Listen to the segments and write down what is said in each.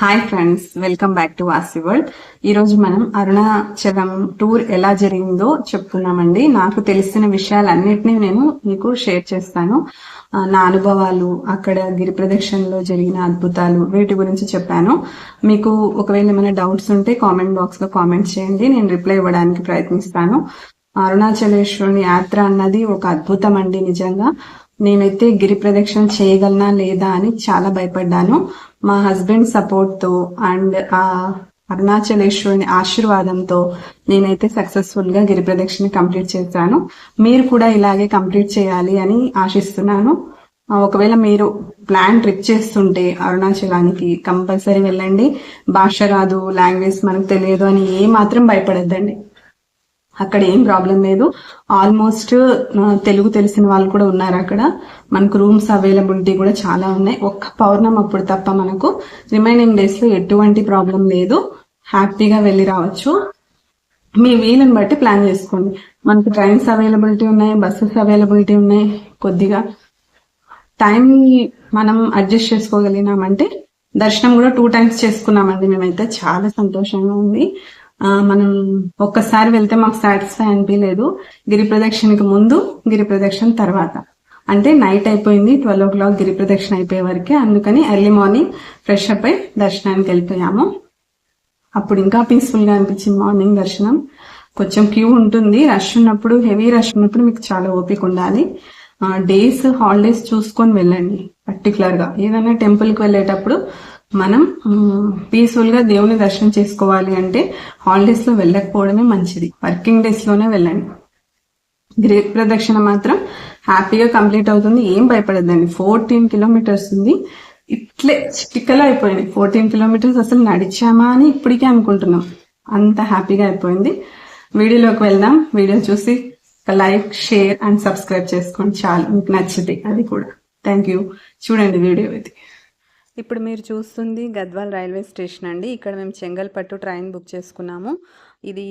Hi friends welcome back to Vasi world ఈ రోజు మనం అరుణాచలం టూర్ ఎలా జరిగిందో చెప్తున్నామండి నాకు తెలిసిన విషయాలన్నిటినీ నేను మీకు షేర్ చేస్తాను. నా అనుభవాలు అక్కడ గిరి ప్రదక్షిణలో జరిగిన అద్భుతాలు వీటి గురించి చెప్పాను. మీకు ఒకవేళ ఏమైనా డౌట్స్ ఉంటే కామెంట్ బాక్స్లో కామెంట్ చేయండి. నేను రిప్లై ఇవ్వడానికి ప్రయత్నిస్తాను. అరుణాచలేశ్వరుని యాత్ర అన్నది ఒక అద్భుతం అండి నిజంగా. నేనైతే గిరి ప్రదక్షిణ చేయగలనా లేదా అని చాలా భయపడ్డాను. మా హస్బెండ్ సపోర్ట్తో అండ్ ఆ అరుణాచలేశ్వరుని ఆశీర్వాదంతో నేనైతే సక్సెస్ఫుల్గా గిరి ప్రదక్షిణ కంప్లీట్ చేశాను. మీరు కూడా ఇలాగే కంప్లీట్ చేయాలి అని ఆశిస్తున్నాను. ఒకవేళ మీరు ప్లాన్ ట్రిప్ చేస్తుంటే అరుణాచలానికి కంపల్సరీ వెళ్ళండి. భాష రాదు లాంగ్వేజ్ మనకు తెలియదు అని ఏ మాత్రం భయపడద్దండి. అక్కడ ఏం ప్రాబ్లం లేదు. ఆల్మోస్ట్ తెలుగు తెలిసిన వాళ్ళు కూడా ఉన్నారు అక్కడ. మనకు రూమ్స్ అవైలబిలిటీ కూడా చాలా ఉన్నాయి. ఒక్క పౌర్ణం అప్పుడు తప్ప మనకు రిమైనింగ్ డేస్లో ఎటువంటి ప్రాబ్లం లేదు. హ్యాపీగా వెళ్ళి రావచ్చు. మీ వీలుని బట్టి ప్లాన్ చేసుకోండి. మనకు ట్రైన్స్ అవైలబిలిటీ ఉన్నాయి బస్సెస్ అవైలబిలిటీ ఉన్నాయి కొద్దిగా. టైం మనం అడ్జస్ట్ చేసుకోగలిగినామంటే దర్శనం కూడా టూ టైమ్స్ చేసుకున్నామండి. మేమైతే చాలా సంతోషంగా ఉంది. మనం ఒక్కసారి వెళ్తే మాకు సాటిస్ఫై అనిపించలేదు గిరి ప్రదక్షిణకి ముందు గిరి ప్రదక్షిణ తర్వాత. అంటే నైట్ అయిపోయింది ట్వెల్వ్ ఓ క్లాక్ గిరి ప్రదక్షిణ అయిపోయే వరకే. అందుకని ఎర్లీ మార్నింగ్ ఫ్రెష్ అప్ అయి దర్శనానికి వెళ్ళిపోయాము. అప్పుడు ఇంకా పీస్ఫుల్గా అనిపించింది మార్నింగ్ దర్శనం. కొంచెం క్యూ ఉంటుంది. రష్ ఉన్నప్పుడు హెవీ రష్ ఉన్నప్పుడు మీకు చాలా ఓపిక ఉండాలి. డేస్ హాలిడేస్ చూసుకొని వెళ్ళండి. పర్టికులర్గా. ఏదైనా టెంపుల్కి వెళ్ళేటప్పుడు మనం పీస్ఫుల్గా దేవుని దర్శనం చేసుకోవాలి అంటే హాలిడేస్లో వెళ్ళకపోవడమే మంచిది. వర్కింగ్ డేస్లోనే వెళ్ళండి. గ్రేట్ ప్రదక్షిణ మాత్రం హ్యాపీగా కంప్లీట్ అవుతుంది. ఏం భయపడద్దండి. ఫోర్టీన్ కిలోమీటర్స్ ఉంది. ఇట్లే చిటికలో అయిపోయింది. ఫోర్టీన్ కిలోమీటర్స్ అసలు నడిచామా అని ఇప్పటికే అనుకుంటున్నాం. అంత హ్యాపీగా అయిపోయింది. వీడియోలోకి వెళ్దాం. వీడియో చూసి లైక్ షేర్ అండ్ సబ్స్క్రైబ్ చేసుకోండి. చాలు. మీకు నచ్చింది అది కూడా. థ్యాంక్ యూ చూడండి వీడియో ఇది ఇప్పుడు మీరు చూస్తుంది గద్వాల్ రైల్వే స్టేషన్ అండి. ఇక్కడ మేము చెంగల్పట్టు ట్రైన్ బుక్ చేసుకున్నాము. ఇది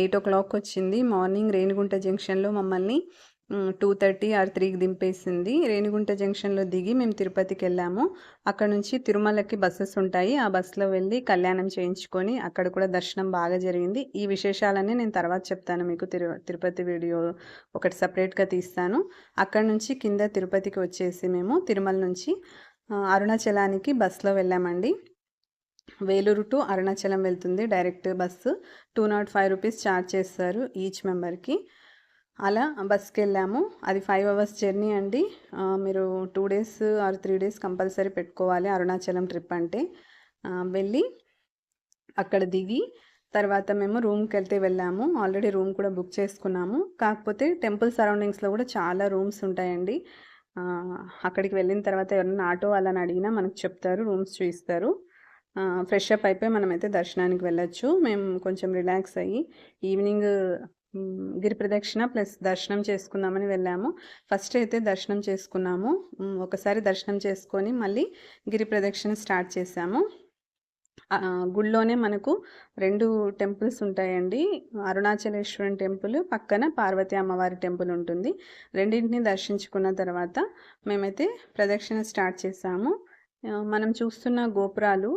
ఎయిట్ ఓ క్లాక్ వచ్చింది. మార్నింగ్ రేణిగుంట జంక్షన్లో మమ్మల్ని టూ థర్టీ ఆర్ త్రీకి దింపేసింది. రేణిగుంట జంక్షన్లో దిగి మేము తిరుపతికి వెళ్ళాము. అక్కడ నుంచి తిరుమలకి బస్సెస్ ఉంటాయి. ఆ బస్సులో వెళ్ళి కళ్యాణం చేయించుకొని అక్కడ కూడా దర్శనం బాగా జరిగింది. ఈ విశేషాలన్నీ నేను తర్వాత చెప్తాను మీకు తిరు తిరుపతి వీడియో ఒకటి సపరేట్గా తీస్తాను. అక్కడ నుంచి కింద తిరుపతికి వచ్చేసి మేము తిరుమల నుంచి అరుణాచలానికి బస్సులో వెళ్ళామండి. వేలూరు టు అరుణాచలం వెళ్తుంది direct bus. Two nought five rupees charge చేస్తారు ఈచ్ మెంబర్కి. అలా బస్కి వెళ్ళాము అది ఫైవ్ అవర్స్ జర్నీ అండి. మీరు two days or three days compulsory పెట్టుకోవాలి అరుణాచలం ట్రిప్ అంటే. వెళ్ళి అక్కడ దిగి తర్వాత మేము రూమ్కి వెళ్తే వెళ్ళాము. ఆల్రెడీ రూమ్ కూడా బుక్ చేసుకున్నాము. కాకపోతే టెంపుల్ సరౌండింగ్స్లో కూడా చాలా రూమ్స్ ఉంటాయండి. అక్కడికి వెళ్ళిన తర్వాత ఎవరైనా ఆటో వాళ్ళని అడిగినా మనకు చెప్తారు రూమ్స్ చూపిస్తారు ఫ్రెష్ అప్ అయిపోయి మనమైతే దర్శనానికి వెళ్ళొచ్చు. మేము కొంచెం రిలాక్స్ అయ్యి ఈవినింగ్ గిరి ప్రదక్షిణ ప్లస్ దర్శనం చేసుకుందామని వెళ్ళాము. ఫస్ట్ అయితే దర్శనం చేసుకున్నాము. ఒకసారి దర్శనం చేసుకొని మళ్ళీ గిరి ప్రదక్షిణ స్టార్ట్ చేసాము. గుడిలోనే మనకు రెండు టెంపుల్స్ ఉంటాయండి. అరుణాచలేశ్వరం టెంపుల్ పక్కన పార్వతి అమ్మవారి టెంపుల్ ఉంటుంది. రెండింటిని దర్శించుకున్న తర్వాత మేమైతే ప్రదక్షిణ స్టార్ట్ చేసాము. మనం చూస్తున్న గోపురాలు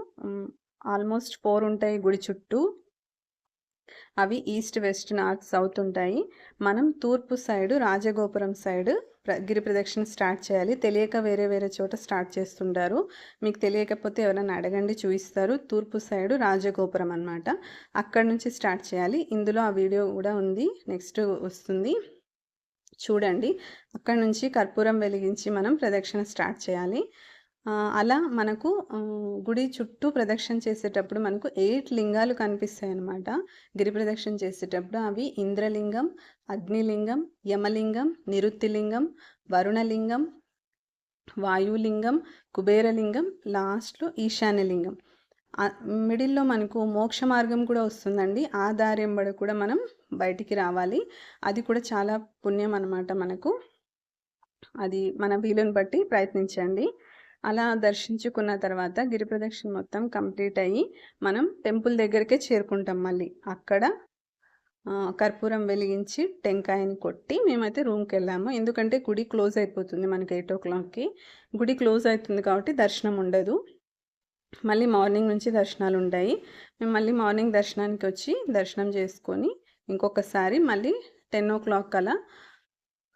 ఆల్మోస్ట్ ఫోర్ ఉంటాయి గుడి చుట్టూ. అవి ఈస్ట్ వెస్ట్ నార్త్ సౌత్ ఉంటాయి. మనం తూర్పు సైడ్ రాజగోపురం సైడ్ ప్ర గిరి ప్రదక్షిణ స్టార్ట్ చేయాలి. తెలియక వేరే వేరే చోట స్టార్ట్ చేస్తుంటారు. మీకు తెలియకపోతే ఎవరైనా అడగండి చూపిస్తారు. తూర్పు సైడ్ రాజగోపురం అనమాట అక్కడ నుంచి స్టార్ట్ చేయాలి. ఇందులో ఆ వీడియో కూడా ఉంది. నెక్స్ట్ వస్తుంది. చూడండి. అక్కడ నుంచి కర్పూరం వెలిగించి మనం ప్రదక్షిణ స్టార్ట్ చేయాలి. అలా మనకు గుడి చుట్టూ ప్రదక్షిణ చేసేటప్పుడు మనకు ఎయిట్ లింగాలు కనిపిస్తాయి అన్నమాట గిరి ప్రదక్షిణ చేసేటప్పుడు అవి ఇంద్రలింగం అగ్నిలింగం యమలింగం నిరుత్తిలింగం వరుణలింగం వాయులింగం కుబేరలింగం లాస్ట్లో ఈశాన్యలింగం. మిడిల్లో మనకు మోక్ష మార్గం కూడా వస్తుందండి. ఆ దారి వెంబడి కూడా మనం బయటికి రావాలి. అది కూడా చాలా పుణ్యం అనమాట మనకు. అది మన వీలుని బట్టి ప్రయత్నించండి. అలా దర్శించుకున్న తర్వాత గిరి ప్రదక్షిణ మొత్తం కంప్లీట్ అయ్యి మనం టెంపుల్ దగ్గరికే చేరుకుంటాం మళ్ళీ. అక్కడ కర్పూరం వెలిగించి టెంకాయని కొట్టి మేమైతే రూమ్కి వెళ్ళాము. ఎందుకంటే గుడి క్లోజ్ అయిపోతుంది మనకి ఎయిట్ ఓ క్లాక్కి. గుడి క్లోజ్ అవుతుంది కాబట్టి దర్శనం ఉండదు. మళ్ళీ మార్నింగ్ నుంచి దర్శనాలు ఉంటాయి. మేము మళ్ళీ మార్నింగ్ దర్శనానికి వచ్చి దర్శనం చేసుకొని ఇంకొకసారి మళ్ళీ టెన్ ఓ క్లాక్ అలా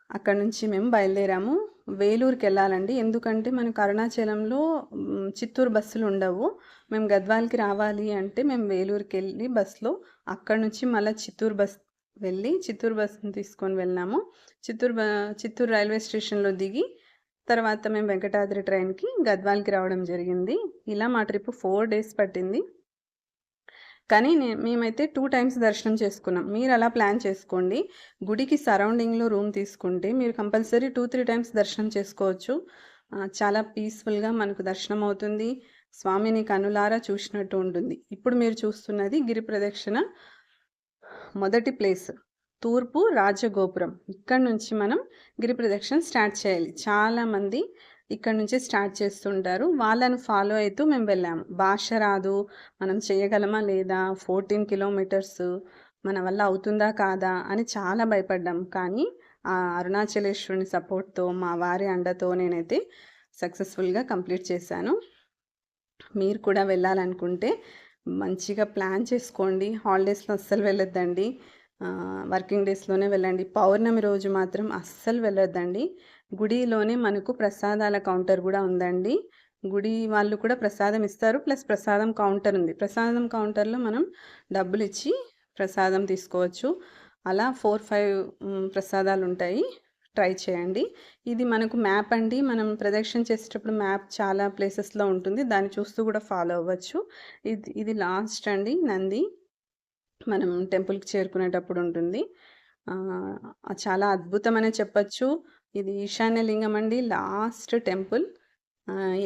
అక్కడ నుంచి మేము బయలుదేరాము. వేలూరుకి వెళ్ళాలండి ఎందుకంటే మనకు అరుణాచలంలో చిత్తూరు బస్సులు ఉండవు. మేము గద్వాల్కి రావాలి అంటే మేము వేలూరుకి వెళ్ళి బస్సులో అక్కడ నుంచి మళ్ళీ చిత్తూరు బస్ వెళ్ళి చిత్తూరు బస్సును తీసుకొని వెళ్ళినాము చిత్తూరు చిత్తూరు రైల్వే స్టేషన్లో దిగి తర్వాత మేము వెంకటాద్రి ట్రైన్కి గద్వాల్కి రావడం జరిగింది. ఇలా మా ట్రిప్ ఫోర్ డేస్ పట్టింది. కానీ మేమైతే టూ టైమ్స్ దర్శనం చేసుకున్నాం. మీరు అలా ప్లాన్ చేసుకోండి. గుడికి సరౌండింగ్లో రూమ్ తీసుకుంటే మీరు కంపల్సరీ టూ త్రీ టైమ్స్ దర్శనం చేసుకోవచ్చు. చాలా పీస్ఫుల్గా మనకు దర్శనం అవుతుంది. స్వామిని కనులారా చూసినట్టు ఉంటుంది. ఇప్పుడు మీరు చూస్తున్నది గిరి ప్రదక్షిణ. మొదటి ప్లేస్ తూర్పు రాజగోపురం. ఇక్కడ నుంచి మనం గిరి ప్రదక్షిణ స్టార్ట్ చేయాలి. చాలామంది ఇక్కడ నుంచి స్టార్ట్ చేస్తుంటారు. వాళ్ళను ఫాలో అవుతూ మేము వెళ్ళాము భాష రాదు మనం చేయగలమా లేదా ఫోర్టీన్ కిలోమీటర్స్ మన వల్ల అవుతుందా కాదా అని చాలా భయపడ్డాం. కానీ ఆ అరుణాచలేశ్వరుని సపోర్ట్తో మా వారి అండతో నేనైతే సక్సెస్ఫుల్గా కంప్లీట్ చేశాను. మీరు కూడా వెళ్ళాలనుకుంటే మంచిగా ప్లాన్ చేసుకోండి. హాలిడేస్లో అస్సలు వెళ్ళొద్దండి. వర్కింగ్ డేస్లోనే వెళ్ళండి. పౌర్ణమి రోజు మాత్రం అస్సలు వెళ్ళొద్దండి. గుడిలోనే మనకు ప్రసాదాల కౌంటర్ కూడా ఉందండి. గుడి వాళ్ళు కూడా ప్రసాదం ఇస్తారు. ప్లస్ ప్రసాదం కౌంటర్ ఉంది. ప్రసాదం కౌంటర్లో మనం డబ్బులు ఇచ్చి ప్రసాదం తీసుకోవచ్చు. అలా ఫోర్ ఫైవ్ ప్రసాదాలు ఉంటాయి. ట్రై చేయండి. ఇది మనకు మ్యాప్ అండి. మనం ప్రదక్షిణ చేసేటప్పుడు మ్యాప్ చాలా ప్లేసెస్లో ఉంటుంది. దాన్ని చూస్తూ కూడా ఫాలో అవ్వచ్చు. ఇది ఇది లాస్ట్ అండి. నంది మనం టెంపుల్కి చేరుకునేటప్పుడు ఉంటుంది. చాలా అద్భుతమనే చెప్పచ్చు. ఇది ఈశాన్య లింగం అండి లాస్ట్ టెంపుల్.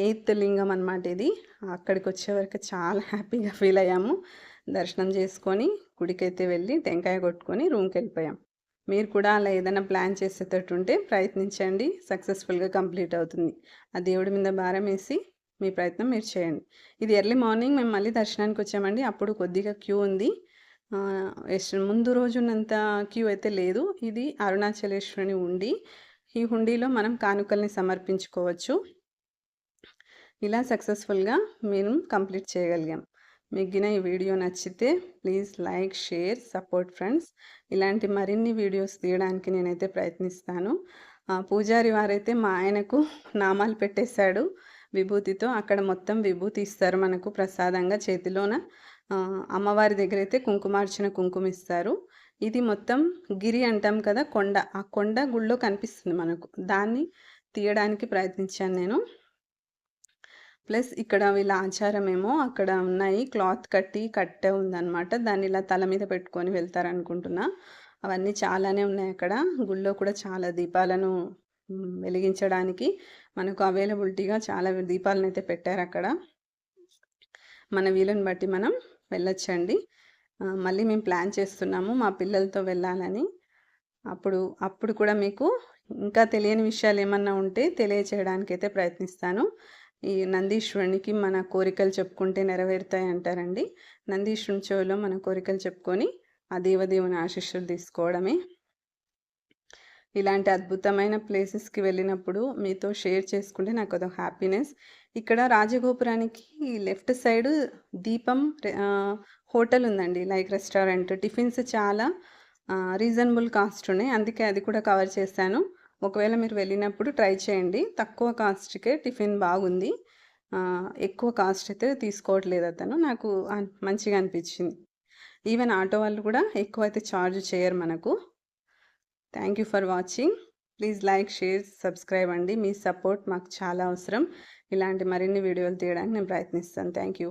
ఎయిత్ లింగం అనమాట ఇది. అక్కడికి వచ్చే వరకు చాలా హ్యాపీగా ఫీల్ అయ్యాము. దర్శనం చేసుకొని గుడికైతే వెళ్ళి టెంకాయ కొట్టుకొని రూమ్కి వెళ్ళిపోయాం. మీరు కూడా అలా ఏదైనా ప్లాన్ చేసేటట్టు ఉంటే ప్రయత్నించండి. సక్సెస్ఫుల్గా కంప్లీట్ అవుతుంది. ఆ దేవుడి మీద భారం వేసి మీ ప్రయత్నం మీరు చేయండి. ఇది ఎర్లీ మార్నింగ్ మేము మళ్ళీ దర్శనానికి వచ్చామండి. అప్పుడు కొద్దిగా క్యూ ఉంది. ముందు రోజున్నంత క్యూ అయితే లేదు. ఇది అరుణాచలేశ్వరుని ఉండి ఈ హుండీలో మనం కానుకల్ని సమర్పించుకోవచ్చు. ఇలా సక్సెస్ఫుల్గా మేము కంప్లీట్ చేయగలిగాం. మిగిన ఈ వీడియో నచ్చితే please like share support friends. ఇలాంటి మరిన్ని వీడియోస్ తీయడానికి నేనైతే ప్రయత్నిస్తాను. పూజారి వారైతే మా ఆయనకు నామాలు పెట్టేశాడు విభూతితో. అక్కడ మొత్తం విభూతి ఇస్తారు మనకు ప్రసాదంగా చేతిలోన. అమ్మవారి దగ్గర అయితే కుంకుమార్చిన కుంకుమ ఇస్తారు ఇది మొత్తం గిరి అంటాం కదా కొండ. ఆ కొండ గుళ్ళో కనిపిస్తుంది మనకు. దాన్ని తీయడానికి ప్రయత్నించాను నేను. ప్లస్ ఇక్కడ వీళ్ళ ఆచారం ఏమో అక్కడ ఉన్నాయి. క్లాత్ కట్టి కట్టే ఉందన్నమాట. దాన్ని ఇలా తల మీద పెట్టుకొని వెళ్తారనుకుంటున్నా. అవన్నీ చాలానే ఉన్నాయి అక్కడ. గుళ్ళో కూడా చాలా దీపాలను వెలిగించడానికి మనకు అవైలబిలిటీగా చాలా దీపాలను అయితే పెట్టారు అక్కడ మన వీలుని బట్టి మనం వెళ్ళొచ్చండి. మళ్ళీ మేము ప్లాన్ చేస్తున్నాము మా పిల్లలతో వెళ్ళాలని. అప్పుడు అప్పుడు కూడా మీకు ఇంకా తెలియని విషయాలు ఏమన్నా ఉంటే తెలియచేయడానికి అయితే ప్రయత్నిస్తాను. ఈ నందీశ్వరునికి మన కోరికలు చెప్పుకుంటే నెరవేరుతాయి అంటారండి. నందీశ్వరుని చెవిలో మన కోరికలు చెప్పుకొని ఆ దేవదేవుని ఆశీస్సులు తీసుకోవడమే. ఇలాంటి అద్భుతమైన ప్లేసెస్కి వెళ్ళినప్పుడు మీతో షేర్ చేసుకుంటే నాకు అదొక హ్యాపీనెస్. ఇక్కడ రాజగోపురానికి లెఫ్ట్ సైడ్ దీపం హోటల్ ఉందండి. Like restaurant. టిఫిన్స్ చాలా రీజనబుల్ కాస్ట్ ఉన్నాయి. అందుకే అది కూడా కవర్ చేశాను. ఒకవేళ మీరు వెళ్ళినప్పుడు ట్రై చేయండి. తక్కువ కాస్ట్కే టిఫిన్ బాగుంది. ఎక్కువ కాస్ట్ అయితే తీసుకోవట్లేదు అతను. నాకు మంచిగా అనిపించింది. ఈవెన్ ఆటో వాళ్ళు కూడా ఎక్కువ అయితే ఛార్జ్ చేయరు మనకు. Thank you for watching please like share subscribe అండి. మీ సపోర్ట్ మాకు చాలా అవసరం. ఇలాంటి మరిన్ని వీడియోలు తీయడానికి నేను ప్రయత్నిస్తాను. Thank you